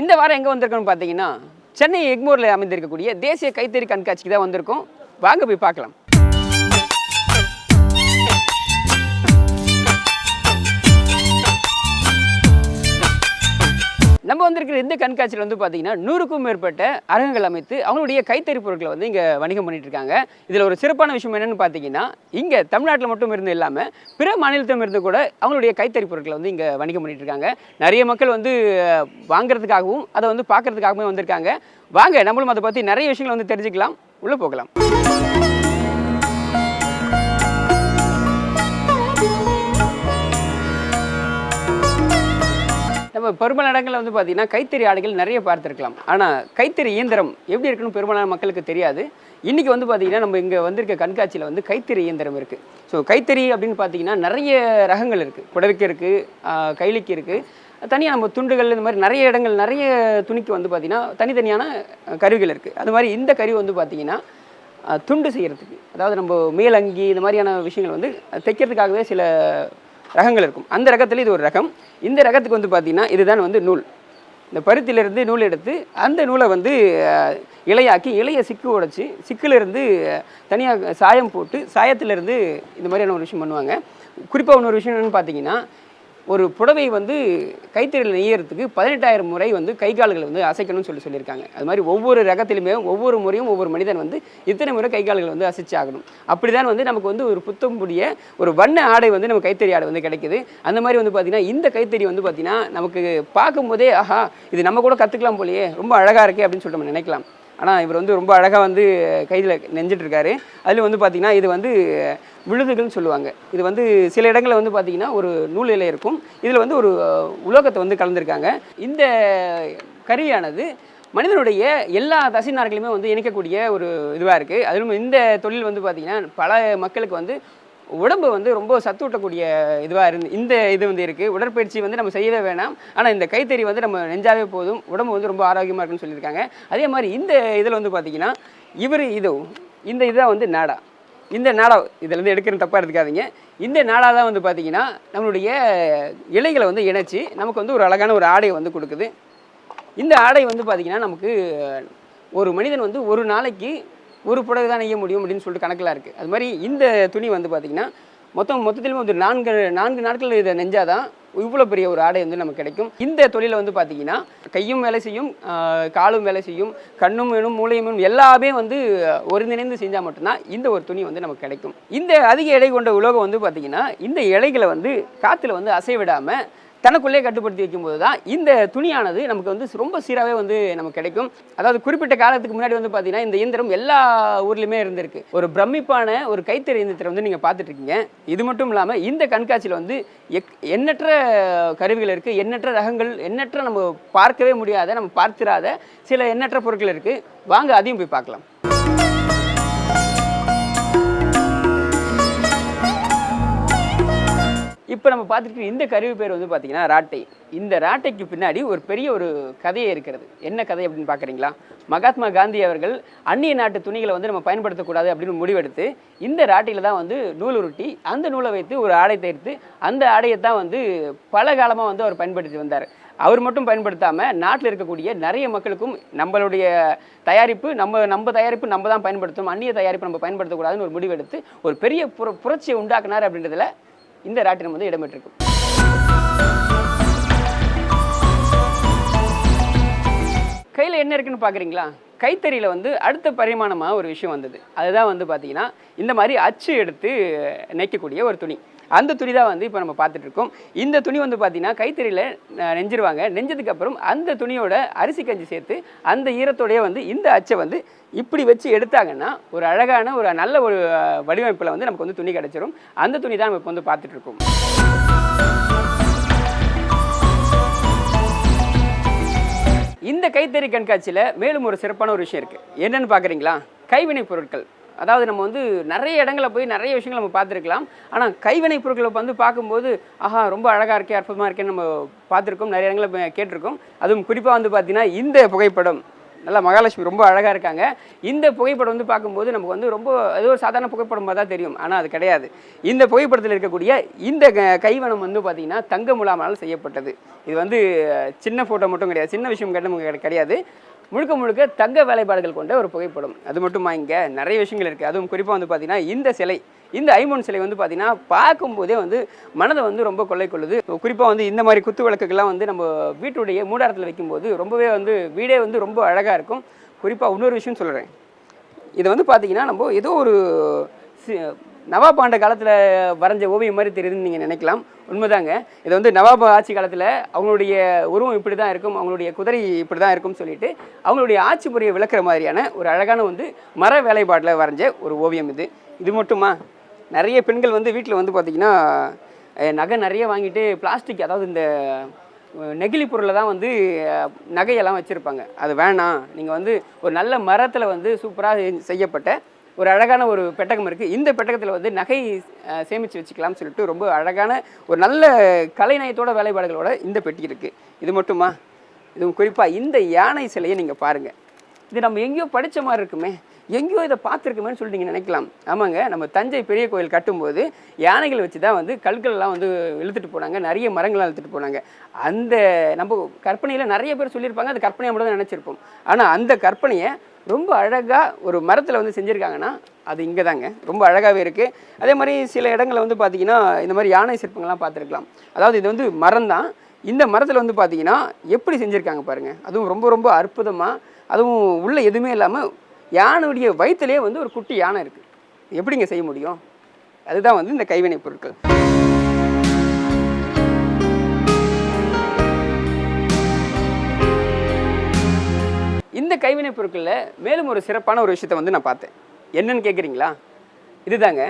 இந்த வாரம் எங்கே வந்திருக்கோம்னு பார்த்தீங்கன்னா சென்னை எக்மோரில் அமைந்திருக்கக்கூடிய தேசிய கைத்தறி கண்காட்சிக்கு தான் வந்திருக்கோம். வாங்க போய் பார்க்கலாம். நம்ம வந்திருக்கிற இந்த கண்காட்சியில் வந்து பார்த்தீங்கன்னா நூறுக்கும் மேற்பட்ட அரங்குகள் அமைத்து அவங்களுடைய கைத்தறி பொருட்களை வந்து இங்கே வணிகம் பண்ணிட்டு இருக்காங்க. இதில் ஒரு சிறப்பான விஷயம் என்னென்னு பார்த்தீங்கன்னா இங்கே தமிழ்நாட்டில் மட்டும் இருந்து இல்லாமல் பிற மாநிலத்திலும் இருந்து கூட அவங்களுடைய கைத்தறி பொருட்களை வந்து இங்கே வணிகம் பண்ணிட்டு இருக்காங்க. நிறைய மக்கள் வந்து வாங்குறதுக்காகவும் அதை வந்து பார்க்கறதுக்காகவுமே வந்திருக்காங்க. வாங்க நம்மளும் அதை பற்றி நிறைய விஷயங்களை வந்து தெரிஞ்சுக்கலாம். உள்ளே போகலாம். பெரும்பாலான இடங்களில் வந்து பார்த்தீங்கன்னா கைத்தறி ஆடைகள் நிறைய பார்த்துருக்கலாம். ஆனால் கைத்தறி இயந்திரம் எப்படி இருக்குன்னு பெரும்பாலான மக்களுக்கு தெரியாது. இன்றைக்கி வந்து பார்த்தீங்கன்னா நம்ம இங்கே வந்திருக்க கண்காட்சியில் வந்து கைத்தறி இயந்திரம் இருக்குது ஸோ கைத்தறி அப்படின்னு பார்த்தீங்கன்னா நிறைய ரகங்கள் இருக்குது புடவைக்கு இருக்குது கைலிக்கு இருக்குது தனியாக நம்ம துண்டுகள் இந்த மாதிரி நிறைய இடங்கள் நிறைய துணிக்கு வந்து பார்த்திங்கன்னா தனித்தனியான கருவிகள் இருக்குது அது மாதிரி இந்த கருவி வந்து பார்த்திங்கன்னா துண்டு செய்கிறதுக்கு அதாவது நம்ம மேலங்கி இந்த மாதிரியான விஷயங்கள் வந்து தைக்கிறதுக்காகவே சில ரகங்கள் இருக்கும். அந்த ரகத்தில் இது ஒரு ரகம். இந்த ரகத்துக்கு வந்து பார்த்திங்கன்னா இதுதான் வந்து நூல். இந்த பருத்தியிலிருந்து நூல் எடுத்து அந்த நூலை வந்து இலையாக்கி இலையை சிக்கு உடைச்சி சிக்கிலிருந்து தனியாக சாயம் போட்டு சாயத்திலிருந்து இந்த மாதிரியான ஒரு விஷயம் பண்ணுவாங்க. குறிப்பாக இன்னொரு விஷயம் என்னென்னு பார்த்தீங்கன்னா ஒரு புடவை வந்து கைத்தறியில் நெய்யறதுக்கு பதினெட்டாயிரம் முறை வந்து கை கால்களை வந்து அசைக்கணும்னு சொல்லி சொல்லியிருக்காங்க. அது மாதிரி ஒவ்வொரு ரகத்திலுமே ஒவ்வொரு முறையும் ஒவ்வொரு மனிதன் வந்து இத்தனை முறை கை கால்களை வந்து அசைச்சாகணும் அப்படி தான் வந்து நமக்கு வந்து ஒரு புத்தம் புதிய ஒரு வண்ண ஆடை வந்து நம்ம கைத்தறி ஆடை வந்து கிடைக்குது. அந்த மாதிரி வந்து பார்த்திங்கன்னா இந்த கைத்தறி வந்து பார்த்திங்கன்னா நமக்கு பார்க்கும்போதே ஆஹா இது நம்ம கூட கற்றுக்கலாம் போலயே ரொம்ப அழகாக இருக்கே அப்படின்னு சொல்லிட்டு நம்ம நினைக்கலாம். ஆனால் இவர் வந்து ரொம்ப அழகாக வந்து கையில் நெஞ்சிட்ருக்காரு அதில் வந்து பார்த்திங்கன்னா இது வந்து விழுதுகள்னு சொல்லுவாங்க. இது வந்து சில இடங்களில் வந்து பார்த்திங்கன்னா ஒரு நூல் இலை இருக்கும். இதில் வந்து ஒரு உலோகத்தை வந்து கலந்துருக்காங்க. இந்த கருவியானது மனிதனுடைய எல்லா தசைநார்களுமே வந்து இணைக்கக்கூடிய ஒரு இதுவாக இருக்குது அதிலும் இந்த தொழில் வந்து பார்த்திங்கன்னா பல மக்களுக்கு வந்து உடம்பு வந்து ரொம்ப சத்தூட்டக்கூடிய இதுவாக இருந்து இந்த இது வந்து இருக்குது உடற்பயிற்சி வந்து நம்ம செய்யவே வேணாம். ஆனால் இந்த கைத்தறி வந்து நம்ம நெஞ்சாவே போதும். உடம்பு வந்து ரொம்ப ஆரோக்கியமாக இருக்குன்னு சொல்லியிருக்காங்க. அதே மாதிரி இந்த இதில் வந்து பார்த்திங்கன்னா இவர் இது இந்த இதுதான் வந்து நாடா. இந்த நாடா இதுலேருந்து எடுக்கிற தப்பாக எடுத்துக்காதீங்க. இந்த நாடா தான் வந்து பார்த்திங்கன்னா நம்மளுடைய இலைகளை வந்து இணைச்சி நமக்கு வந்து ஒரு அழகான ஒரு ஆடையை வந்து கொடுக்குது. இந்த ஆடை வந்து பார்த்திங்கன்னா நமக்கு ஒரு மனிதன் வந்து ஒரு நாளைக்கு ஒரு புடவை தான் நெய்ய முடியும் அப்படின்னு சொல்லிட்டு கணக்கெலாம் இருக்குது அது மாதிரி இந்த துணி வந்து பார்த்திங்கன்னா மொத்தம் மொத்தத்திலும் வந்து நான்கு நான்கு நாட்கள் இதை நெஞ்சாதான் இவ்வளோ பெரிய ஒரு ஆடை வந்து நமக்கு கிடைக்கும். இந்த தொழிலை வந்து பார்த்தீங்கன்னா கையும் வேலை செய்யும் காலும் வேலை செய்யும் கண்ணும் வேணும் மூளையும் வேணும் எல்லாமே வந்து ஒருங்கிணைந்து செஞ்சால் மட்டும்தான் இந்த ஒரு துணி வந்து நமக்கு கிடைக்கும். இந்த அதிக எடை கொண்ட உலோகம் வந்து பார்த்தீங்கன்னா இந்த இலைகளை வந்து காற்றுல வந்து அசைவிடாமல் தனக்குள்ளே கட்டுப்படுத்தி வைக்கும்போது தான் இந்த துணியானது நமக்கு வந்து ரொம்ப சீராகவே வந்து நமக்கு கிடைக்கும். அதாவது குறிப்பிட்ட காலத்துக்கு முன்னாடி வந்து பார்த்தீங்கன்னா இந்த இயந்திரம் எல்லா ஊர்லேயுமே இருந்திருக்கு. ஒரு பிரமிப்பான ஒரு கைத்தறி இயந்திரத்தை வந்து நீங்கள் பார்த்துட்டு இருக்கீங்க இது மட்டும் இல்லாமல் இந்த கண்காட்சியில் வந்து எக் எண்ணற்ற கருவிகள் இருக்குது எண்ணற்ற ரகங்கள் எண்ணற்ற நம்ம பார்க்கவே முடியாத நம்ம பார்த்திராத சில எண்ணற்ற பொருட்கள் இருக்குது வாங்க அதையும் போய் பார்க்கலாம். இப்போ நம்ம பார்த்துட்டு இந்த கருவி பேர் வந்து பார்த்தீங்கன்னா ராட்டை. இந்த ராட்டைக்கு பின்னாடி ஒரு பெரிய ஒரு கதையே இருக்கிறது. என்ன கதை அப்படின்னு பார்க்குறீங்களா? மகாத்மா காந்தி அவர்கள் அந்நிய நாட்டு துணிகளை வந்து நம்ம பயன்படுத்தக்கூடாது அப்படின்னு முடிவெடுத்து இந்த ராட்டையில் தான் வந்து நூல் உருட்டி அந்த நூலை வைத்து ஒரு ஆடை தயாரித்து அந்த ஆடையை தான் வந்து பல காலமாக வந்து அவர் பயன்படுத்தி வந்தார். அவர் மட்டும் பயன்படுத்தாமல் நாட்டில் இருக்கக்கூடிய நிறைய மக்களுக்கும் நம்மளுடைய தயாரிப்பு நம்ம நம்ம தயாரிப்பு நம்ம தான் பயன்படுத்தணும் அந்நிய தயாரிப்பு நம்ம பயன்படுத்தக்கூடாதுன்னு ஒரு முடிவெடுத்து ஒரு பெரிய புர புரட்சியை உண்டாக்குனார் அப்படின்றதுல இந்த ராட்டினம் வந்து இடம்பெற்றிருக்கும் கையில் என்ன இருக்குன்னு பார்க்குறீங்களா கைத்தறியில் வந்து அடுத்த பரிமாணமாக ஒரு விஷயம் வந்தது. அதுதான் வந்து பார்த்தீங்கன்னா இந்த மாதிரி அச்சு எடுத்து நெய்க்கக்கூடிய ஒரு துணி. அந்த துணி தான் வந்து இப்போ நம்ம பார்த்துட்டு இருக்கோம் இந்த துணி வந்து பார்த்தீங்கன்னா கைத்தறியில் நெஞ்சிருவாங்க. நெஞ்சதுக்கு அப்புறம் அந்த துணியோட அரிசி கஞ்சி சேர்த்து அந்த ஈரத்தோடைய வந்து இந்த அச்சை வந்து இப்படி வச்சு எடுத்தாங்கன்னா ஒரு அழகான ஒரு நல்ல ஒரு வடிவமைப்பில் வந்து நமக்கு வந்து துணி கிடச்சிரும். அந்த துணி தான் நம்ம இப்போ வந்து பார்த்துட்டு இருக்கோம் இந்த கைத்தறி கண்காட்சியில் மேலும் ஒரு சிறப்பான ஒரு விஷயம் இருக்குது என்னன்னு பார்க்குறீங்களா கைவினைப் பொருட்கள். அதாவது நம்ம வந்து நிறைய இடங்களில் போய் நிறைய விஷயங்கள் நம்ம பார்த்துருக்கலாம். ஆனால் கைவினைப் பொருட்களை வந்து பார்க்கும்போது ஆஹா ரொம்ப அழகாக இருக்கே அற்புதமாக இருக்கேன்னு நம்ம பார்த்துருக்கோம். நிறைய இடங்களில் கேட்டிருக்கோம். அதுவும் குறிப்பாக வந்து பார்த்தீங்கன்னா இந்த புகைப்படம். நல்லா மகாலட்சுமி ரொம்ப அழகாக இருக்காங்க. இந்த புகைப்படம் வந்து பார்க்கும்போது நமக்கு வந்து ரொம்ப ஏதோ ஒரு சாதாரண புகைப்படம் தான் தெரியும். ஆனால் அது கிடையாது. இந்த புகைப்படத்தில் இருக்கக்கூடிய இந்த க- கைவனம் வந்து பார்த்திங்கன்னா தங்க முலாமலால் செய்யப்பட்டது. இது வந்து சின்ன ஃபோட்டோ மட்டும் கிடையாது. சின்ன விஷயம் கிடை- கிடையாது. முழுக்க முழுக்க தங்க வேலைப்பாடுகள் கொண்ட ஒரு புகைப்படம். அது மட்டுமா இங்கே? நிறைய விஷயங்கள் இருக்குது அதுவும் குறிப்பாக வந்து பார்த்திங்கன்னா இந்த சிலை இந்த ஐமோன் சிலை வந்து பார்த்திங்கன்னா பார்க்கும்போதே வந்து மனதை வந்து ரொம்ப கொள்ளை கொள்ளுது. குறிப்பாக வந்து இந்த மாதிரி குத்து விளக்குகள்லாம் வந்து நம்ம வீட்டுடைய மூடாரத்தில் வைக்கும்போது ரொம்பவே வந்து வீடே வந்து ரொம்ப அழகாக இருக்கும். குறிப்பாக இன்னொரு விஷயம் சொல்கிறேன் இதை வந்து பார்த்தீங்கன்னா நம்ம ஏதோ ஒரு நவாப் ஆண்ட காலத்தில் வரைஞ்ச ஓவியம் மாதிரி தெரியுதுன்னு நீங்கள் நினைக்கலாம். உண்மைதாங்க. இது வந்து நவாப் ஆட்சி காலத்தில் அவங்களுடைய உருவம் இப்படி தான் இருக்கும் அவங்களுடைய குதிரை இப்படி தான் இருக்கும்னு சொல்லிட்டு அவங்களுடைய ஆட்சி முறையை விளக்குற மாதிரியான ஒரு அழகான வந்து மர வேலைப்பாட்டில் வரைஞ்ச ஒரு ஓவியம் இது. இது மட்டுமா? நிறைய பெண்கள் வந்து வீட்டில் வந்து பார்த்திங்கன்னா நகை நிறைய வாங்கிட்டு பிளாஸ்டிக் அதாவது இந்த நெகிழி பொருளை தான் வந்து நகையெல்லாம் வச்சுருப்பாங்க. அது வேணாம். நீங்கள் வந்து ஒரு நல்ல மரத்தில் வந்து சூப்பராக செய்யப்பட்ட ஒரு அழகான ஒரு பெட்டகம் இருக்குது இந்த பெட்டகத்தில் வந்து நகை சேமித்து வச்சுக்கலாம்னு சொல்லிட்டு ரொம்ப அழகான ஒரு நல்ல கலைநயத்தோட வேலைப்பாடுகளோட இந்த பெட்டி இருக்குது இது மட்டுமா? இதுவும் குறிப்பாக இந்த யானை சிலையை நீங்கள் பாருங்கள் இது நம்ம எங்கேயோ படிச்ச மாதிரி இருக்குமே. எங்கேயோ இதை பார்த்துருக்குமேன்னு சொல்லிட்டு நீங்கள் நினைக்கலாம். ஆமாங்க நம்ம தஞ்சை பெரிய கோயில் கட்டும்போது யானைகள் வச்சு தான் வந்து கல்கள்லாம் வந்து இழுத்துட்டு போனாங்க. நிறைய மரங்கள்லாம் இழுத்துட்டு போனாங்க. அந்த நம்ம கற்பனையில் நிறைய பேர் சொல்லியிருப்பாங்க. அது கற்பனையாக மட்டும் தான் நினச்சிருப்போம். ஆனால் அந்த கற்பனையை ரொம்ப அழகாக ஒரு மரத்தில் வந்து செஞ்சுருக்காங்கன்னா அது இங்கே தாங்க ரொம்ப அழகாகவே இருக்குது அதே மாதிரி சில இடங்களில் வந்து பார்த்தீங்கன்னா இந்த மாதிரி யானை சிற்பங்கள்லாம் பார்த்துருக்கலாம் அதாவது இது வந்து மரம் தான் இந்த மரத்தில் வந்து பார்த்தீங்கன்னா எப்படி செஞ்சுருக்காங்க பாருங்கள் அதுவும் ரொம்ப ரொம்ப அற்புதமாக அதுவும் உள்ளே எதுவுமே இல்லாமல் யானையுடைய வயிற்றுலேயே வந்து ஒரு குட்டி யானை இருக்குது எப்படிங்க செய்ய முடியும்? அதுதான் வந்து இந்த கைவினைப் பொருட்கள். இந்த கைவினைப் பொருட்களில் மேலும் ஒரு சிறப்பான ஒரு விஷயத்தை வந்து நான் பார்த்தேன். என்னன்னு கேட்குறீங்களா இதுதாங்க.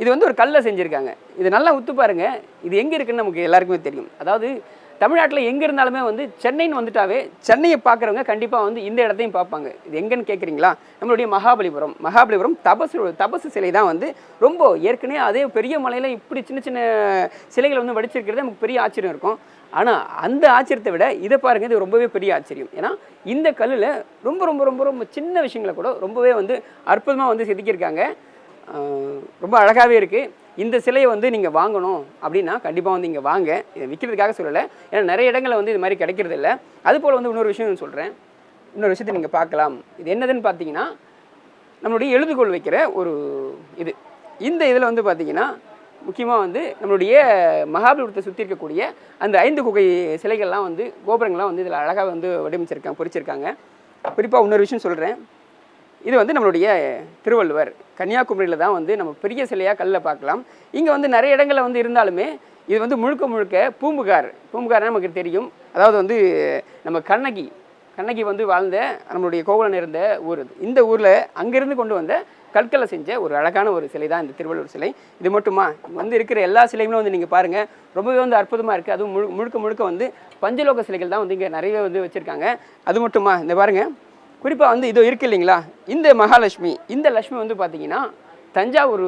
இது வந்து ஒரு கல்லை செஞ்சுருக்காங்க. இது நல்லா உத்து பாருங்க. இது எங்கே இருக்குன்னு நமக்கு எல்லாருக்குமே தெரியும். அதாவது தமிழ்நாட்டில் எங்கே இருந்தாலுமே வந்து சென்னைன்னு வந்துட்டாவே சென்னையை பார்க்குறவங்க கண்டிப்பாக வந்து இந்த இடத்தையும் பார்ப்பாங்க. இது எங்கன்னு கேட்குறீங்களா நம்மளுடைய மகாபலிபுரம். மகாபலிபுரம் தபசு தபசு சிலை தான் வந்து ரொம்ப ஏற்கனவே அதே பெரிய மலையில் இப்படி சின்ன சின்ன சிலைகள் வந்து வடிச்சிருக்கிறது நமக்கு பெரிய ஆச்சரியம் இருக்கும். ஆனால் அந்த ஆச்சரியத்தை விட இதை பாருங்க இது ரொம்பவே பெரிய ஆச்சரியம். ஏன்னா இந்த கல்லில் ரொம்ப ரொம்ப ரொம்ப ரொம்ப சின்ன விஷயங்களை கூட ரொம்பவே வந்து அற்புதமாக வந்து செதுக்கியிருக்காங்க. ரொம்ப அழகாகவே இருக்குது இந்த சிலையை வந்து நீங்கள் வாங்கணும் அப்படின்னா கண்டிப்பாக வந்து இங்கே வாங்க. இதை விற்கிறதுக்காக சொல்லலை. ஏன்னா நிறைய இடங்களில் வந்து இது மாதிரி கிடைக்கிறது இல்லை. அதுபோல் வந்து இன்னொரு விஷயம் சொல்கிறேன் இன்னொரு விஷயத்தை நீங்கள் பார்க்கலாம். இது என்னதுன்னு பார்த்தீங்கன்னா நம்மளுடைய எழுதுகோள் வைக்கிற ஒரு இது. இந்த இதில் வந்து பார்த்தீங்கன்னா முக்கியமாக வந்து நம்மளுடைய மகாபலிபுரத்தை சுற்றி இருக்கக்கூடிய அந்த ஐந்து குகை சிலைகள்லாம் வந்து கோபுரங்கள்லாம் வந்து இதில் அழகாக வந்து வடிவமைச்சிருக்காங்க பொறிச்சிருக்காங்க. குறிப்பாக இன்னொரு விஷயம் சொல்கிறேன் இது வந்து நம்மளுடைய திருவள்ளுவர். கன்னியாகுமரியில் தான் வந்து நம்ம பெரிய சிலையாக கல்லில் பார்க்கலாம். இங்கே வந்து நிறைய இடங்களில் வந்து இருந்தாலுமே இது வந்து முழுக்க முழுக்க பூம்புகார். பூம்புகார்னா நமக்கு தெரியும். அதாவது வந்து நம்ம கண்ணகி கண்ணகி வந்து வாழ்ந்த நம்மளுடைய கோவலன் இருந்த ஊர் இது இந்த ஊரில் அங்கேருந்து கொண்டு வந்த கற்களை செஞ்ச ஒரு அழகான ஒரு சிலை தான் இந்த திருவள்ளுவர் சிலை. இது மட்டுமா? வந்து இருக்கிற எல்லா சிலைகளும் வந்து நீங்கள் பாருங்கள் ரொம்பவே வந்து அற்புதமாக இருக்குது அதுவும் முழு முழுக்க முழுக்க வந்து பஞ்சலோக சிலைகள் தான் வந்து இங்கே நிறைய வந்து வச்சுருக்காங்க. அது மட்டுமா? இந்த பாருங்கள் குறிப்பாக வந்து இது இருக்கு இல்லைங்களா? இந்த மகாலட்சுமி இந்த லட்சுமி வந்து பார்த்தீங்கன்னா தஞ்சாவூர்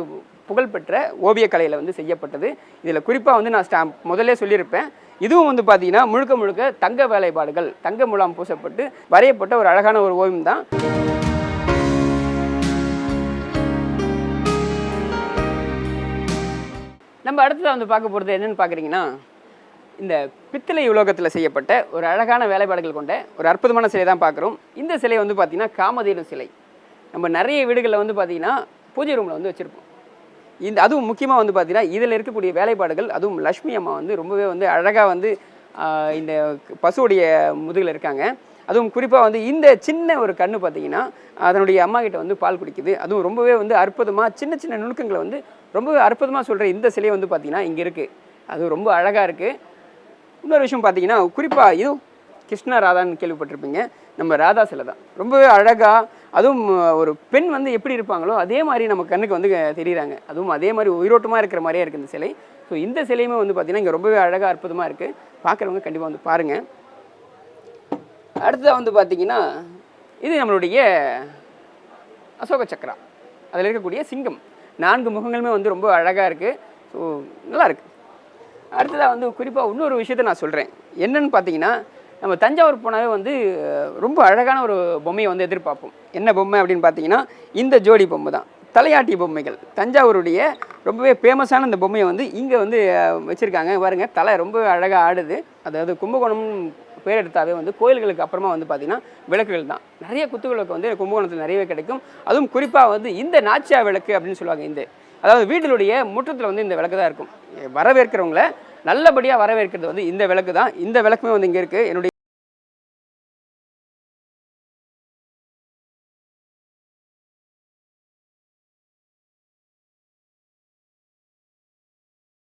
புகழ்பெற்ற ஓவியக்கலையில் வந்து செய்யப்பட்டது. இதில் குறிப்பாக வந்து நான் ஸ்டாம்ப் முதல்ல சொல்லியிருப்பேன். இதுவும் வந்து பார்த்தீங்கன்னா முழுக்க முழுக்க தங்க வேலைப்பாடுகள் தங்க முலாம் பூசப்பட்டு வரையப்பட்ட ஒரு அழகான ஒரு ஓவியம் தான். நம்ம அடுத்ததாக வந்து பார்க்க போகிறது என்னன்னு பார்க்குறீங்கன்னா இந்த பித்தளை உலோகத்தில் செய்யப்பட்ட ஒரு அழகான வேலைப்பாடுகள் கொண்ட ஒரு அற்புதமான சிலை தான் பார்க்குறோம். இந்த சிலை வந்து பார்த்திங்கன்னா காமதேனு சிலை. நம்ம நிறைய வீடுகளில் வந்து பார்த்திங்கன்னா பூஜை ரூமில் வந்து வச்சுருப்போம். இந்த அதுவும் முக்கியமாக வந்து பார்த்திங்கன்னா இதில் இருக்கக்கூடிய வேலைப்பாடுகள் அதுவும் லக்ஷ்மி அம்மா வந்து ரொம்பவே வந்து அழகாக வந்து இந்த பசுவுடைய முதுகில் இருக்காங்க. அதுவும் குறிப்பாக வந்து இந்த சின்ன ஒரு கண்ணு பார்த்தீங்கன்னா அதனுடைய அம்மா கிட்ட வந்து பால் குடிக்குது. அதுவும் ரொம்பவே வந்து அற்புதமாக சின்ன சின்ன நுணுக்கங்களை வந்து ரொம்பவே அற்புதமாக சொல்கிற இந்த சிலையை வந்து பார்த்திங்கன்னா இங்கே இருக்குது அது ரொம்ப அழகாக இருக்குது இன்னொரு விஷயம் பார்த்தீங்கன்னா குறிப்பாக இதுவும் கிருஷ்ணா ராதான்னு கேள்விப்பட்டிருப்பீங்க. நம்ம ராதா சிலை தான். ரொம்பவே அழகாக அதுவும் ஒரு பெண் வந்து எப்படி இருப்பாங்களோ அதே மாதிரி நம்ம கண்ணுக்கு வந்து தெரியுறாங்க. அதுவும் அதே மாதிரி உயிரோட்டமாக இருக்கிற மாதிரியே இருக்குது இந்த சிலை. ஸோ இந்த சிலையுமே வந்து பார்த்திங்கன்னா இங்கே ரொம்பவே அழகாக அற்புதமாக இருக்குது பார்க்குறவங்க கண்டிப்பாக வந்து பாருங்கள் அடுத்ததாக வந்து பார்த்தீங்கன்னா இது நம்மளுடைய அசோக சக்கரா அதில் இருக்கக்கூடிய சிங்கம். நான்கு முகங்களுமே வந்து ரொம்ப அழகாக இருக்குது ஸோ நல்லாயிருக்கு அடுத்ததாக வந்து குறிப்பாக இன்னொரு விஷயத்தை நான் சொல்கிறேன் என்னன்னு பார்த்தீங்கன்னா நம்ம தஞ்சாவூர் போனாவே வந்து ரொம்ப அழகான ஒரு பொம்மையை வந்து எதிர்பார்ப்போம். என்ன பொம்மை அப்படின்னு பார்த்தீங்கன்னா இந்த ஜோடி பொம்மை தான். தலையாட்டி பொம்மைகள். தஞ்சாவூருடைய ரொம்பவே ஃபேமஸான இந்த பொம்மையை வந்து இங்கே வந்து வச்சுருக்காங்க. பாருங்க தலை ரொம்ப அழகாக ஆடுது. அதாவது கும்பகோணம் பேர் எடுத்தாவே வந்து கோயில்களுக்கு அப்புறமா வந்து பார்த்திங்கன்னா விளக்குகள் தான். நிறைய குத்துவிளக்கு வந்து கும்பகோணத்தில் நிறையவே கிடைக்கும். அதுவும் குறிப்பாக வந்து இந்த நாச்சியா விளக்கு அப்படின்னு சொல்லுவாங்க இந்த. அதாவது வீட்டினுடைய முற்றத்தில் வந்து இந்த விளக்கு தான் இருக்கும். வரவேற்கிறவங்கள நல்லபடியாக வரவேற்கிறது வந்து இந்த விளக்கு தான். இந்த விளக்குமே வந்து இங்கே இருக்குது என்னுடைய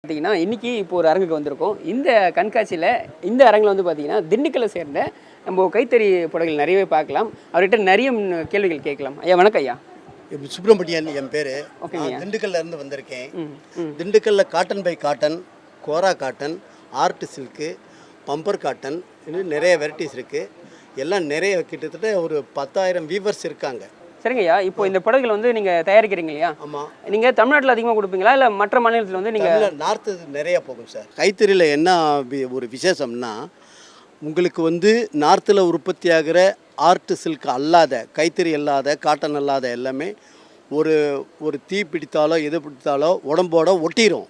பார்த்தீங்கன்னா இன்னைக்கு இப்போ ஒரு அரங்குக்கு வந்திருக்கோம். இந்த கண்காட்சியில் இந்த அரங்கில் வந்து பார்த்தீங்கன்னா திண்டுக்கல்லை சேர்ந்த நம்ம கைத்தறி புடவைகள் நிறையவே பார்க்கலாம். அவர்கிட்ட நிறைய கேள்விகள் கேட்கலாம். ஐயா வணக்கம் ஐயா. சுப்பிரமணியன் என் பேர். திண்டுக்கல்ல இருந்து வந்திருக்கேன். திண்டுக்கல்ல cotton by cotton kora cotton art silk bumper cotton இன்னும் நிறைய வெரைட்டிஸ் இருக்குது எல்லாம் நிறைய கிட்டத்தட்ட ஒரு பத்தாயிரம் வீவர்ஸ் இருக்காங்க. சரிங்க ஐயா இப்போ இந்த புடவைகள் வந்து நீங்கள் தயாரிக்கிறீங்க இல்லையா ஆமாம் நீங்கள் தமிழ்நாட்டில் அதிகமாக கொடுப்பீங்களா இல்லை மற்ற மாநிலத்தில் வந்து நீங்கள் தமிழ் நார்த்து நிறைய போகும் சார் கைத்தறியில் என்ன வி- ஒரு விசேஷம்னா உங்களுக்கு வந்து நார்த்தில் உற்பத்தி ஆகிற ஆர்ட் சில்க் அல்லாத கைத்தறி அல்லாத காட்டன் அல்லாத எல்லாமே ஒரு ஒரு தீ பிடித்தாலோ எது பிடித்தாலோ உடம்போட ஒட்டிரும்.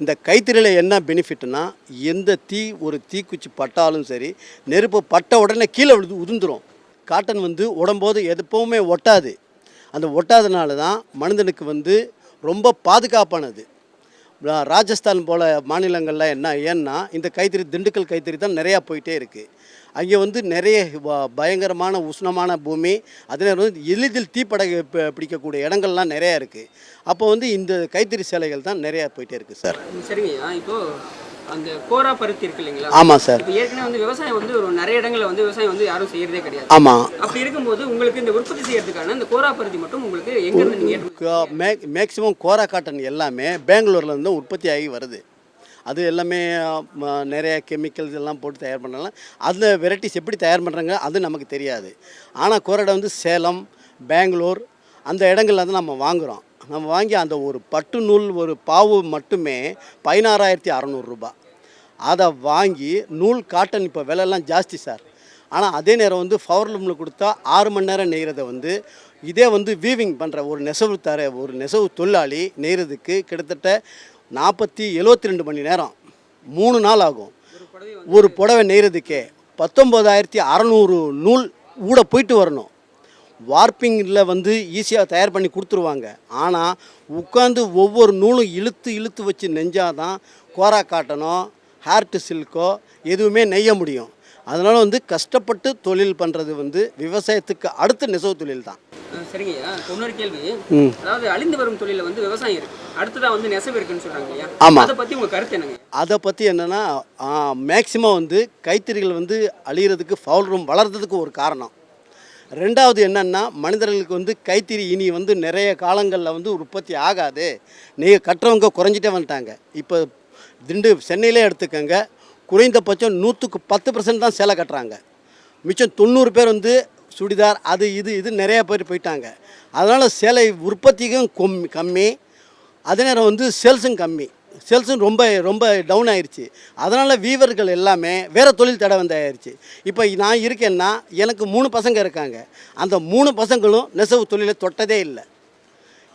இந்த கைத்தறியில் என்ன பெனிஃபிட்னா எந்த தீ ஒரு தீக்குச்சி பட்டாலும் சரி நெருப்பு பட்ட உடனே கீழே விழுந்து உதிர்ந்துரும். காட்டன் வந்து உடம்போது எப்பவுமே ஒட்டாது. அந்த ஒட்டாதனால தான் மனிதனுக்கு வந்து ரொம்ப பாதுகாப்பானது. ராஜஸ்தான் போல் மாநிலங்களில் என்ன ஏன்னா இந்த கைத்தறி திண்டுக்கல் கைத்தறி தான் நிறையா போயிட்டே இருக்குது அங்கே வந்து நிறைய பயங்கரமான உஷ்ணமான பூமி அதே நேரம் வந்து எளிதில் தீப்படகை பிடிக்கக்கூடிய இடங்கள்லாம் நிறையா இருக்குது அப்போ வந்து இந்த கைத்தறி சேலைகள் தான் நிறையா போயிட்டே இருக்குது சார். சரிங்க இப்போது அந்த கோரா பருத்தி இருக்கு இல்லைங்களா? ஆமாம் சார். ஏற்கனவே வந்து விவசாயம் வந்து ஒரு நிறைய இடங்கள்ல வந்து விவசாயம் வந்து யாரும் செய்யறதே கிடையாது. ஆமாம் அப்படி இருக்கும்போது உங்களுக்கு இந்த உற்பத்தி செய்யறதுக்கான இந்த கோரா பருத்தி மட்டும் உங்களுக்கு எங்க இருந்து நீங்க ஏற்றுமதி மே மேக்ஸிமம் கோரா காட்டன் எல்லாமே பெங்களூர்ல இருந்து உற்பத்தி ஆகி வருது. அது எல்லாமே நிறைய கெமிக்கல்ஸ் எல்லாம் போட்டு தயார் பண்ணலாம். அந்த வெரைட்டிஸ் எப்படி தயார் பண்ணுறாங்க அது நமக்கு தெரியாது. ஆனால் கோரடை வந்து சேலம் பெங்களூர் அந்த இடங்கள்ல தான் நம்ம வாங்குகிறோம் நம்ம வாங்கி அந்த ஒரு பட்டு நூல் ஒரு பாவு மட்டுமே பதினாறாயிரத்தி அறநூறுரூபா அதை வாங்கி நூல் காட்டன் இப்போ விலைலாம் ஜாஸ்தி சார். ஆனால் அதே நேரம் வந்து ஃபவர்லூமில் கொடுத்தா ஆறு மணி நேரம் நெய்கிறத வந்து இதே வந்து வீவிங் பண்ணுற ஒரு நெசவு தர ஒரு நெசவு தொழிலாளி நெய்கிறதுக்கு கிட்டத்தட்ட நாற்பத்தி எழுபத்தி ரெண்டு மணி நேரம். மூணு நாள் ஆகும். ஒரு புடவை நெய்கிறதுக்கே பத்தொம்போதாயிரத்தி அறநூறு நூல் ஊட போயிட்டு வரணும். வார்ப்பிங்கில் வந்து ஈஸியாக தயார் பண்ணி கொடுத்துருவாங்க. ஆனால் உட்காந்து ஒவ்வொரு நூலும் இழுத்து இழுத்து வச்சு நெஞ்சாதான் கோரா காட்டணும். ஹேர்ட்டு சில்க்கோ எதுவுமே நெய்ய முடியும். அதனால் வந்து கஷ்டப்பட்டு தொழில் பண்ணுறது வந்து விவசாயத்துக்கு அடுத்த நெசவு தொழில் தான் அஹ் சரிங்க. ஐயா இப்போ இன்னொரு கேள்வி. அதாவது அழிந்து வரும் தொழில வந்து விவசாயம் இருக்கு. அடுத்ததா வந்து நெசவு இருக்குன்னு சொல்றாங்க இல்லையா? ஆமா. அதை பத்தி உங்க கருத்து என்னங்க? அதை பற்றி என்னென்னா மேக்சிமம் வந்து கைத்தறிகள் வந்து அழியிறதுக்கு ஃபவுல் ரூம் வளர்றதுக்கு ஒரு காரணம். ரெண்டாவது என்னென்னா மனிதர்களுக்கு வந்து கைத்தறி இனி வந்து நிறைய காலங்களில் வந்து உற்பத்தி ஆகாது. நீங்கள் கட்டுறவங்க குறைஞ்சிட்டே வந்துட்டாங்க. இப்போ திண்டு சென்னையிலே எடுத்துக்கோங்க. குறைந்தபட்சம் நூற்றுக்கு பத்து பர்சன்ட் தான் சேலை கட்டுறாங்க. மிச்சம் தொண்ணூறு பேர் வந்து சுடிதார் அது இது இது நிறையா பேர் போயிட்டாங்க. அதனால் சேலை உற்பத்திக்கும் கம்மி கம்மி. அதே நேரம் வந்து சேல்ஸும் கம்மி. சேல்ஸும் ரொம்ப ரொம்ப டவுன் ஆயிடுச்சு அதனால் வீவர்கள் எல்லாமே வேறு தொழில் தடை வந்து இப்போ நான் இருக்கேன்னா எனக்கு மூணு பசங்க இருக்காங்க. அந்த மூணு பசங்களும் நெசவு தொழிலை தொட்டதே இல்லை.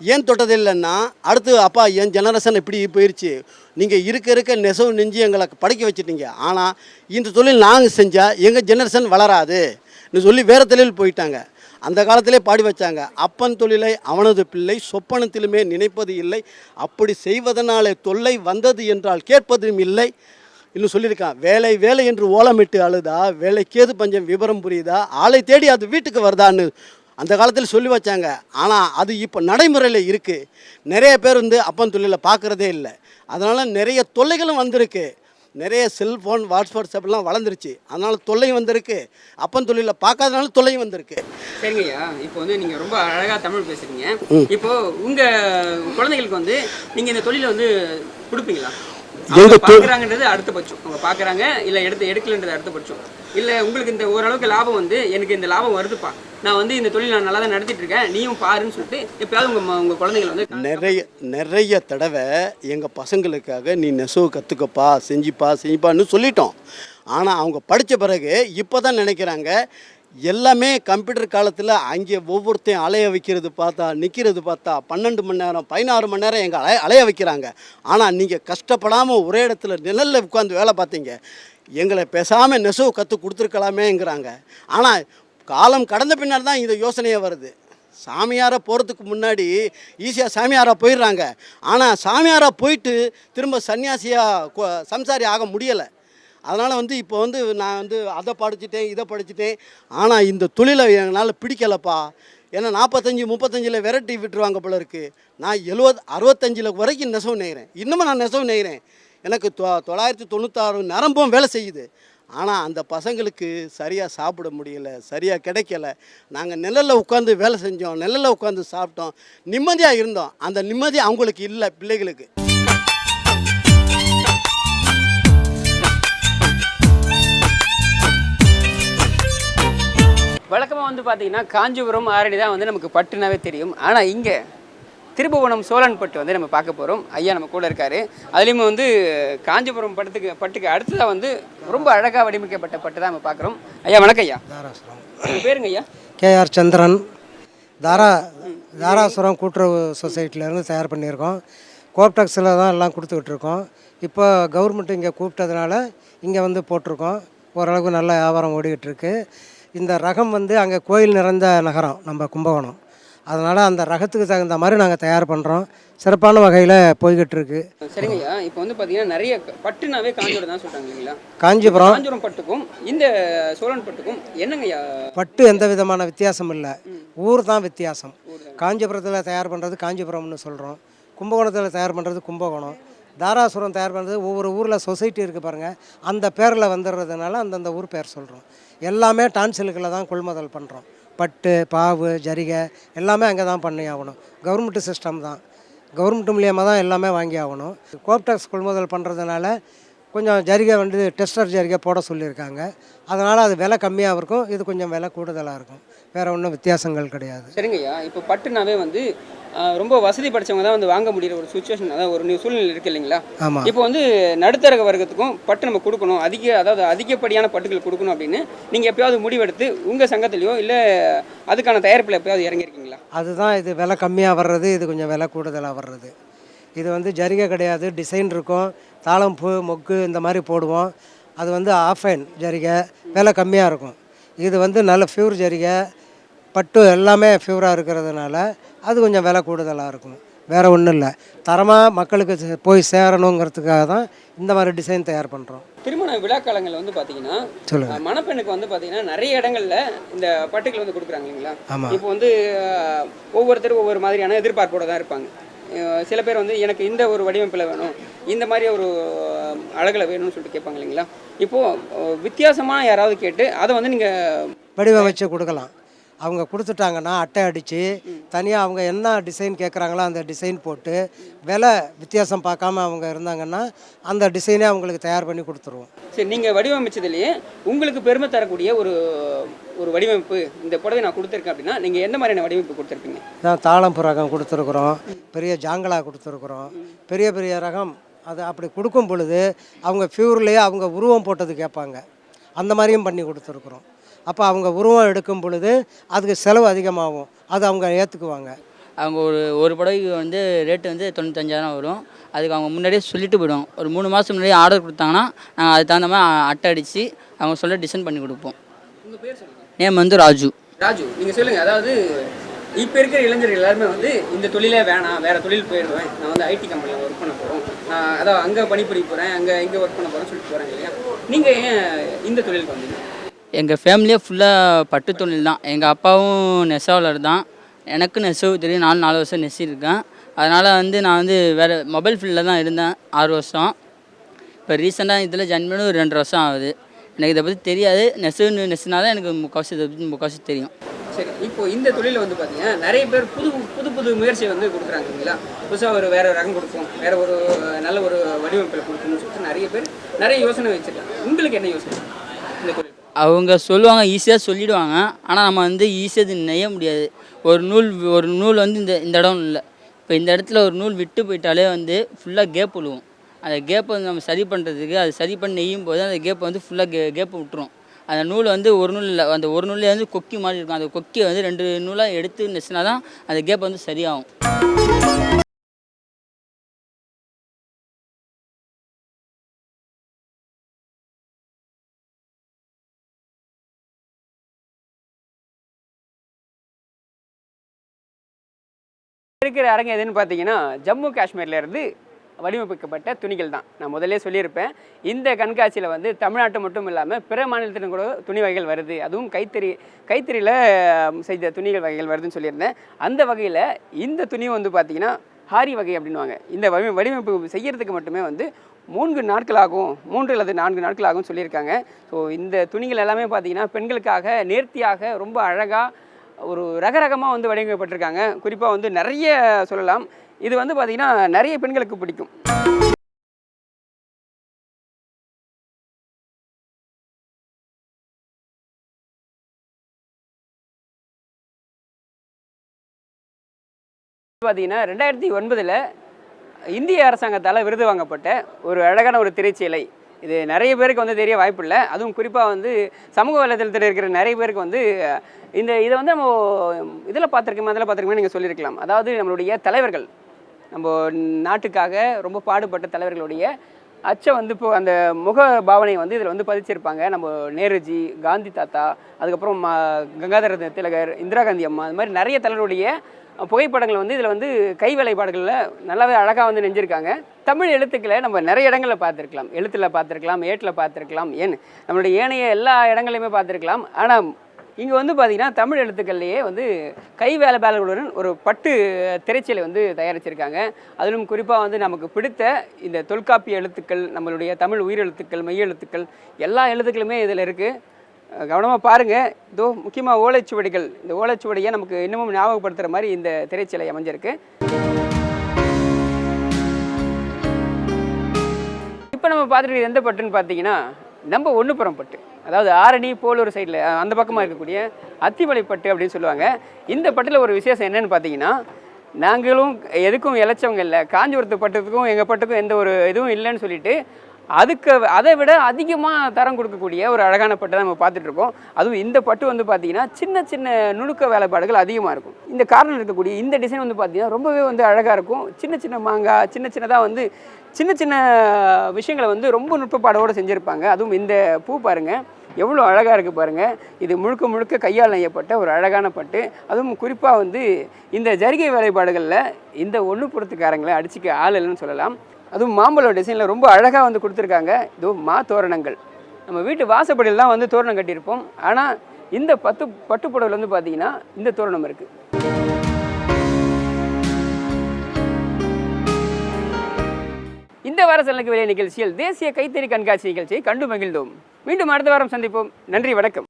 ஏன் தொட்டது இல்லைன்னா அடுத்து அப்பா என் ஜெனரேஷன் இப்படி போயிடுச்சு நீங்கள் இருக்க இருக்க நெசவு நெஞ்சு எங்களை படிக்க வச்சுட்டீங்க. ஆனால் இந்த தொழில் நாங்கள் செஞ்சால் எங்கள் ஜெனரேஷன் வளராதுன்னு சொல்லி வேறு தொழில் போயிட்டாங்க. அந்த காலத்திலே பாடி வச்சாங்க. அப்பன் தொழிலை அவனது பிள்ளை சொப்பனத்திலுமே நினைப்பது இல்லை. அப்படி செய்வதனாலே தொல்லை வந்தது என்றால் கேட்பதும் இல்லை. இன்னும் சொல்லியிருக்கான். வேலை வேலை என்று ஓலமிட்டு அழுதா? வேலைக்கேது பஞ்சம் விவரம் புரியுதா? ஆளை தேடி அது வீட்டுக்கு வருதான்னு அந்த காலத்தில் சொல்லி வச்சாங்க. ஆனால் அது இப்போ நடைமுறையில் இருக்குது நிறைய பேர் வந்து அப்பன் தொழிலை பார்க்குறதே இல்லை. அதனால் நிறைய தொல்லைகளும் வந்திருக்கு. நிறைய செல்ஃபோன் வாட்ஸ்அப்லாம் வளர்ந்துருச்சு. அதனால் தொல்லையும் வந்திருக்கு. அப்பன் தொழிலை பார்க்காதனால தொல்லையும் வந்திருக்கு. சரிங்க ஐயா இப்போ வந்து நீங்க ரொம்ப அழகா தமிழ் பேசுறீங்க. இப்போ உங்க குழந்தைகளுக்கு வந்து நீங்க இந்த தொழிலை வந்து கொடுப்பீங்களா? எங்க பாக்குறாங்கன்றது அடுத்த பட்சம். அவங்க பாக்குறாங்க இல்ல எடுத்து எடுக்கலன்றது அடுத்த பட்சம். இல்ல உங்களுக்கு இந்த ஓரளவுக்கு லாபம் வந்து எனக்கு இந்த லாபம் வருதுப்பா. நான் வந்து இந்த தொழில் நான் நல்லா தான் நடத்திட்டு இருக்கேன் நீயும் பாருன்னு சொல்லிட்டு எப்பயாவது உங்க ம- உங்க குழந்தைகளை வந்து நிறைய நிறைய தடவை எங்கள் பசங்களுக்காக நீ நெசவு கற்றுக்கப்பா செஞ்சுப்பா செஞ்சுப்பான்னு சொல்லிட்டோம். ஆனால் அவங்க படித்த பிறகு இப்போ தான் நினைக்கிறாங்க எல்லாமே கம்ப்யூட்டர் காலத்தில் அங்கே ஒவ்வொருத்தையும் அலைய வைக்கிறது பார்த்தா நிற்கிறது பார்த்தா பன்னெண்டு மணி நேரம் பதினாறு மணி நேரம் எங்கள் அலைய அலைய வைக்கிறாங்க. ஆனால் நீங்கள் கஷ்டப்படாமல் ஒரே இடத்துல நிழலில் உட்காந்து வேலை பார்த்தீங்க. எங்களை பேசாமல் நெசவு கற்றுக் கொடுத்துருக்கலாமேங்கிறாங்க. ஆனால் காலம் கடந்த பின்னால் தான் இந்த யோசனையே வருது. சாமியாரை போகிறதுக்கு முன்னாடி ஈஸியாக சாமியாராக போயிடுறாங்க. ஆனால் சாமியாராக போயிட்டு திரும்ப சன்னியாசியாக சம்சாரி ஆக முடியலை. அதனால் வந்து இப்போ வந்து நான் வந்து அதை படிச்சுட்டேன் இதை படிச்சுட்டேன். ஆனால் இந்த தொழிலை என்னால் பிடிக்கலப்பா. ஏன்னா நாற்பத்தஞ்சு முப்பத்தஞ்சில் விரட்டி விட்டுருவாங்க போல இருக்குது நான் எழுவது அறுபத்தஞ்சில் வரைக்கும் நெசவு நெய்கிறேன் இன்னமும் நான் நெசவு நெய்கிறேன் எனக்கு தொ தொள்ளாயிரத்தி தொண்ணூத்தாறு நரம்பும் வேலை செய்யுது. ஆனால் அந்த பசங்களுக்கு சரியாக சாப்பிட முடியல சரியாக கிடைக்கல. நாங்கள் நிழலில் உட்காந்து வேலை செஞ்சோம் நிழலில் உட்காந்து சாப்பிட்டோம். நிம்மதியாக இருந்தோம். அந்த நிம்மதி அவங்களுக்கு இல்லை பிள்ளைகளுக்கு. வழக்கமாக வந்து பார்த்தீங்கன்னா காஞ்சிபுரம் ஆரணி தான் வந்து நமக்கு பட்டுனாவே தெரியும். ஆனால் இங்கே திருபுவனம் சோழன் பட்டு வந்து நம்ம பார்க்க போகிறோம் ஐயா நம்ம கூட இருக்காரு. அதுலேயுமே வந்து காஞ்சிபுரம் பட்டுக்கு பட்டுக்கு அடுத்ததாக வந்து ரொம்ப அழகாக வடிவமைக்கப்பட்ட பட்டு தான் நம்ம பார்க்குறோம். ஐயா வணக்கம் ஐயா. தாராசுரம். பேருங்க ஐயா? கேஆர் சந்திரன். தாரா தாராசுரம் கூட்டுறவு சொசைட்டிலேருந்து தயார் பண்ணியிருக்கோம். கோப்டெக்ஸில் தான் எல்லாம் கொடுத்துக்கிட்டு இருக்கோம். இப்போ கவர்மெண்ட் இங்கே கூப்பிட்டதுனால இங்கே வந்து போட்டிருக்கோம். ஓரளவுக்கு நல்ல வியாபாரம் ஓடிக்கிட்டு இருக்கு. இந்த ரகம் வந்து அங்கே கோயில் நிறைந்த நகரம் நம்ம கும்பகோணம். அதனால் அந்த ரகத்துக்கு தகுந்த மாதிரி நாங்கள் தயார் பண்ணுறோம் சிறப்பான வகையில் போய்கிட்டு இருக்கு. சரிங்க ஐயா இப்போ வந்து பார்த்தீங்கன்னா நிறைய பட்டுனாவே காஞ்சிபுரம் தான் சொல்கிறாங்க இல்லைங்களா? காஞ்சிபுரம். காஞ்சிபுரம் பட்டுக்கும் இந்த சோழன் பட்டுக்கும் என்னங்க ஐயா பட்டு எந்த விதமான வித்தியாசம் இல்லை. ஊர் தான் வித்தியாசம். காஞ்சிபுரத்தில் தயார் பண்ணுறது காஞ்சிபுரம்னு சொல்கிறோம் கும்பகோணத்தில் தயார் பண்ணுறது கும்பகோணம். தாராசுரம் தயார் பண்ணுறது ஒவ்வொரு ஊரில் சொசைட்டி இருக்குது பாருங்கள் அந்த பேரில் வந்துடுறதுனால அந்தந்த ஊர் பேர் சொல்கிறோம் எல்லாமே டான்சிலுக்கில் தான் கொள்முதல் பண்ணுறோம். பட்டு பாவு ஜரிகை எல்லாமே அங்கே தான் பண்ணி ஆகணும். கவர்மெண்ட்டு சிஸ்டம் தான். கவர்மெண்ட் மூலியமாக தான் எல்லாமே வாங்கி ஆகணும். கோப்டெக்ஸ் கொள்முதல் பண்ணுறதுனால கொஞ்சம் ஜரிகை வந்து டெஸ்டர் ஜரிகை போட சொல்லியிருக்காங்க. அதனால் அது விலை கம்மியாக இருக்கும். இது கொஞ்சம் விலை கூடுதலாக இருக்கும். வேறு ஒன்றும் வித்தியாசங்கள் கிடையாது. சரிங்கய்யா. இப்போ பட்டுனாவே வந்து ரொம்ப வசதி படிச்சவங்க தான் வந்து வாங்க முடியிற ஒரு சுச்சுவேஷன் அதாவது ஒரு சூழ்நிலை இருக்கு இல்லைங்களா? ஆமாம் இப்போ வந்து நடுத்தர வர்க்கத்துக்கும் பட்டு நம்ம கொடுக்கணும். அதிக அதாவது அதிகப்படியான பட்டுகள் கொடுக்கணும் அப்படின்னு நீங்கள் எப்பயாவது முடிவெடுத்து உங்கள் சங்கத்திலையோ இல்லை அதுக்கான தயாரிப்பில் எப்பயாவது இறங்கியிருக்கீங்களா? அதுதான் இது விலை கம்மியாக வர்றது இது கொஞ்சம் விலை கூடுதலாக வர்றது. இது வந்து ஜரிகை கிடையாது டிசைன் இருக்கும். தாளம் பூ மொக்கு இந்த மாதிரி போடுவோம். அது வந்து ஆஃபைன் ஜரிகை விலை கம்மியாக இருக்கும். இது வந்து நல்ல ஃபியூர் ஜரிகை. பட்டு எல்லாமே ஃபியூராக இருக்கிறதுனால அது கொஞ்சம் விலை கூடுதலாக இருக்கும் வேறு ஒன்றும் இல்லை. தரமாக மக்களுக்கு போய் சேரணுங்கிறதுக்காக தான் இந்த மாதிரி டிசைன் தயார் பண்ணுறோம் திருமண விழாக்காலங்களில் வந்து பார்த்தீங்கன்னா சொல்லுங்கள் மணப்பெண்ணுக்கு வந்து பார்த்தீங்கன்னா நிறைய இடங்கள்ல இந்த பட்டுகள் வந்து கொடுக்குறாங்க இல்லைங்களா? ஆமாம் இப்போ வந்து ஒவ்வொருத்தரும் ஒவ்வொரு மாதிரியான எதிர்பார்ப்போட தான் இருப்பாங்க. சில பேர் வந்து எனக்கு இந்த ஒரு வடிவமைப்பில் வேணும். இந்த மாதிரி ஒரு அழகுல வேணும்னு சொல்லிட்டு கேட்பாங்க இல்லைங்களா? இப்போது வித்தியாசமாக யாராவது கேட்டு அதை வந்து நீங்கள் வடிவமைச்சு கொடுக்கலாம். அவங்க கொடுத்துட்டாங்கன்னா அட்டை அடித்து தனியாக அவங்க என்ன டிசைன் கேட்குறாங்களோ அந்த டிசைன் போட்டு விலை வித்தியாசம் பார்க்காம அவங்க இருந்தாங்கன்னா அந்த டிசைனே அவங்களுக்கு தயார் பண்ணி கொடுத்துருவோம். சரி நீங்கள் வடிவமைச்சதுலேயே உங்களுக்கு பெருமை தரக்கூடிய ஒரு ஒரு வடிவமைப்பு இந்த புடவை நான் கொடுத்துருக்கேன் அப்படின்னா நீங்கள் எந்த மாதிரியான வடிவமைப்பு கொடுத்துருப்பீங்க? தான் தாளம்பு ரகம் கொடுத்துருக்குறோம் பெரிய ஜாங்கலா கொடுத்துருக்குறோம் பெரிய பெரிய ரகம் அது அப்படி கொடுக்கும் பொழுது அவங்க ஃபியூர்லேயே அவங்க உருவம் போட்டது கேட்பாங்க. அந்த மாதிரியும் பண்ணி கொடுத்துருக்குறோம். அப்போ அவங்க உருவம் எடுக்கும் பொழுது அதுக்கு செலவு அதிகமாகும். அது அவங்க ஏற்றுக்குவாங்க அவங்க ஒரு ஒரு புடவைக்கு வந்து ரேட்டு வந்து தொண்ணூத்தஞ்சாயிரம் வரும். அதுக்கு அவங்க முன்னாடியே சொல்லிட்டு போயிடுவோம் ஒரு மூணு மாதம் முன்னாடியே ஆர்டர் கொடுத்தாங்கன்னா நாங்கள் அதுக்கு தகுந்த மாதிரி அட்டை அடித்து அவங்க சொல்ல டிசைன் பண்ணி கொடுப்போம். உங்கள் பேர் சொல்லுங்கள் நேம் வந்து ராஜு. ராஜு நீங்கள் சொல்லுங்கள் அதாவது இப்போ இருக்கிற இளைஞர்கள் எல்லாருமே வந்து இந்த தொழிலே வேணாம் வேறு தொழில் போயிடுவேன் நான் வந்து ஐடி கம்பெனியில் ஒர்க் பண்ண போகிறோம் அதாவது அங்கே பணிபுரிய போகிறேன் அங்கே இங்கே ஒர்க் பண்ண போகிறேன்னு சொல்லிட்டு போகிறாங்க இல்லையா? நீங்கள் ஏன் இந்த தொழிலுக்கு வந்தீங்க? எங்கள் ஃபேமிலியே ஃபுல்லாக பட்டு தொழில் தான். எங்கள் அப்பாவும் நெசவாளர் தான். எனக்கு நெசவு தெரியும். நாலு நாலு வருஷம் நெசிருக்கேன் அதனால் வந்து நான் வந்து வேறு மொபைல் ஃபீல்டில் தான் இருந்தேன் ஆறு வருஷம். இப்போ ரீசெண்டாக இதில் ஜாயின் பண்ணி ஒரு ரெண்டு வருஷம் ஆகுது. எனக்கு இதை பற்றி தெரியாது. நெசவு நெசினா தான் எனக்கு முக்கால்வாசி இதை பற்றி முக்கால்வாசி தெரியும். சரி இப்போ இந்த தொழிலில் வந்து பார்த்தீங்கன்னா நிறைய பேர் புது புது புது முயற்சி வந்து கொடுக்குறாங்க இல்லைங்களா? புதுசாக ஒரு வேறு ரகம் கொடுப்போம். வேறு ஒரு நல்ல ஒரு வடிவமைப்பில் கொடுக்கணும்னு சொல்லிட்டு நிறைய பேர் நிறைய யோசனை வச்சுருக்காங்க. உங்களுக்கு என்ன யோசனை? இந்த தொழில் அவங்க சொல்லுவாங்க ஈஸியாக சொல்லிடுவாங்க. ஆனால் நம்ம வந்து ஈஸியாக இது நெய்ய முடியாது. ஒரு நூல் ஒரு நூல் வந்து இந்த இந்த இடம் இல்லை. இப்போ இந்த இடத்துல ஒரு நூல் விட்டு போயிட்டாலே வந்து ஃபுல்லாக கேப் விழுவும் அந்த கேப்பை வந்து நம்ம சரி பண்ணுறதுக்கு அது சரி பண்ணி நெய்யும் போது அந்த கேப்பை வந்து ஃபுல்லாக கே கேப்பை விட்டுரும். அந்த நூல் வந்து ஒரு நூல் இல்லை அந்த ஒரு நூல்லே வந்து கொக்கி மாதிரி இருக்கும். அந்த கொக்கியை வந்து ரெண்டு நூலாக எடுத்து நெசினா தான் அந்த கேப் வந்து சரியாகும். இருக்கிற அரங்கம் எதுன்னு பார்த்தீங்கன்னா ஜம்மு காஷ்மீர்லேருந்து வடிவமைக்கப்பட்ட துணிகள் தான். நான் முதல்ல சொல்லியிருப்பேன். இந்த கண்காட்சியில் வந்து தமிழ்நாட்டு மட்டும் இல்லாமல் பிற மாநிலத்திலும் கூட துணி வகைகள் வருது. அதுவும் கைத்தறி கைத்தறியில் செய்த துணிகள் வகைகள் வருதுன்னு சொல்லியிருந்தேன். அந்த வகையில் இந்த துணி வந்து பார்த்திங்கன்னா ஹாரி வகை அப்படின்வாங்க இந்த வடிவமைப்பு செய்கிறதுக்கு மட்டுமே வந்து மூன்று நாட்கள் ஆகும் மூன்று அல்லது நான்கு நாட்கள் ஆகும் சொல்லியிருக்காங்க. ஸோ இந்த துணிகள் எல்லாமே பார்த்தீங்கன்னா பெண்களுக்காக நேர்த்தியாக ரொம்ப அழகாக ஒரு ரகரகமாக வந்து வடிவமைக்கப்பட்டிருக்காங்க. குறிப்பாக வந்து நிறைய சொல்லலாம். இது வந்து பார்த்திங்கன்னா நிறைய பெண்களுக்கு பிடிக்கும். பார்த்தீங்கன்னா ரெண்டாயிரத்தி ஒன்பதில் இந்திய அரசாங்கத்தால் விருது வாங்கப்பட்ட ஒரு அழகான ஒரு திரைச்சீலை இது நிறைய பேருக்கு வந்து தெரிய வாய்ப்பு இல்லை அதுவும் குறிப்பாக வந்து சமூக வலைதளத்தில் இருக்கிற நிறைய பேருக்கு வந்து இந்த இதை வந்து நம்ம இதில் பார்த்துருக்கோமே அதில் பார்த்துருக்கோமே நீங்கள் சொல்லியிருக்கலாம். அதாவது நம்மளுடைய தலைவர்கள் நம்ம நாட்டுக்காக ரொம்ப பாடுபட்ட தலைவர்களுடைய அச்சை வந்து இப்போ அந்த முக பாவனையை வந்து இதில் வந்து பதிச்சிருப்பாங்க. நம்ம நேருஜி காந்தி தாத்தா அதுக்கப்புறம் கங்காதர திலகர் இந்திரா காந்தி அம்மா அது மாதிரி நிறைய தலைவருடைய புகைப்படங்கள் வந்து இதில் வந்து கை வேலைப்பாடுகளில் நல்லாவே அழகாக வந்து நெஞ்சிருக்காங்க. தமிழ் எழுத்துக்களை நம்ம நிறைய இடங்களில் பார்த்துருக்கலாம். எழுத்தில் பார்த்துருக்கலாம் ஏட்டில் பார்த்துருக்கலாம் ஏன்? நம்மளுடைய ஏனைய எல்லா இடங்களையுமே பார்த்துருக்கலாம். ஆனால் இங்கே வந்து பார்த்திங்கன்னா தமிழ் எழுத்துக்கள்லேயே வந்து கை வேலைப்பாடுகளுடன் ஒரு பட்டு திரைச்சலை வந்து தயாரிச்சிருக்காங்க. அதிலும் குறிப்பாக வந்து நமக்கு பிடித்த இந்த தொல்காப்பிய எழுத்துக்கள் நம்மளுடைய தமிழ் உயிரெழுத்துக்கள் மெய் எழுத்துக்கள் எல்லா எழுத்துக்களுமே இதில் இருக்குது கவனமாக பாருங்கள் இதோ முக்கியமாக ஓலைச்சுவடிகள். இந்த ஓலைச்சுவடியை நமக்கு இன்னமும் ஞாபகப்படுத்துகிற மாதிரி இந்த திரைச்சிலை அமைஞ்சிருக்கு. இப்போ நம்ம பார்த்துட்டு எந்த பட்டுன்னு பார்த்தீங்கன்னா நம்ம ஒன்றுபுறம் பட்டு. அதாவது ஆரணி போலூர் சைடில் அந்த பக்கமாக இருக்கக்கூடிய அத்திமலை பட்டு அப்படின்னு சொல்லுவாங்க. இந்த பட்டில் ஒரு விசேஷம் என்னென்னு பார்த்தீங்கன்னா நாங்களும் எதுக்கும் இழைச்சவங்க இல்லை. காஞ்சிபுரத்து பட்டுக்கும் எங்கள் பட்டுக்கும் எந்த ஒரு இதுவும் இல்லைன்னு சொல்லிட்டு அதுக்கு அதை விட அதிகமாக தரம் கொடுக்கக்கூடிய ஒரு அழகான பட்டை தான் நம்ம பார்த்துட்டு இருக்கோம். அதுவும் இந்த பட்டு வந்து பார்த்திங்கன்னா சின்ன சின்ன நுணுக்க வேலைப்பாடுகள் அதிகமாக இருக்கும். இந்த காரணம் இருக்கக்கூடிய இந்த டிசைன் வந்து பார்த்திங்கன்னா ரொம்பவே வந்து அழகாக இருக்கும். சின்ன சின்ன மாங்காய் சின்ன சின்னதாக வந்து சின்ன சின்ன விஷயங்களை வந்து ரொம்ப நுட்பப்பாடோடு செஞ்சுருப்பாங்க. அதுவும் இந்த பூ பாருங்கள் எவ்வளோ அழகாக இருக்குது பாருங்கள் இது முழுக்க முழுக்க கையால் நெய்யப்பட்ட ஒரு அழகான பட்டு. அதுவும் குறிப்பாக வந்து இந்த ஜரிகை வேலைப்பாடுகளில் இந்த ஒன்று புறத்துக்காரங்களை அடிச்சுக்க ஆள் இல்லைன்னு சொல்லலாம். அதுவும் மாம்பழம் டிசைனில் ரொம்ப அழகாக வந்து கொடுத்துருக்காங்க. இதுவும் மா தோரணங்கள். நம்ம வீட்டு வாசப்படியில் தான் வந்து தோரணம் கட்டியிருப்போம். ஆனால் இந்த பத்து பட்டுப்புடவில் வந்து பார்த்தீங்கன்னா இந்த தோரணம் இருக்குது இந்த வார சலனுக்கு விலை நிகழ்ச்சியில் தேசிய கைத்தறி கண்காட்சி நிகழ்ச்சியை கண்டு மகிழ்ந்தோம். மீண்டும் அடுத்த வாரம் சந்திப்போம். நன்றி வணக்கம்.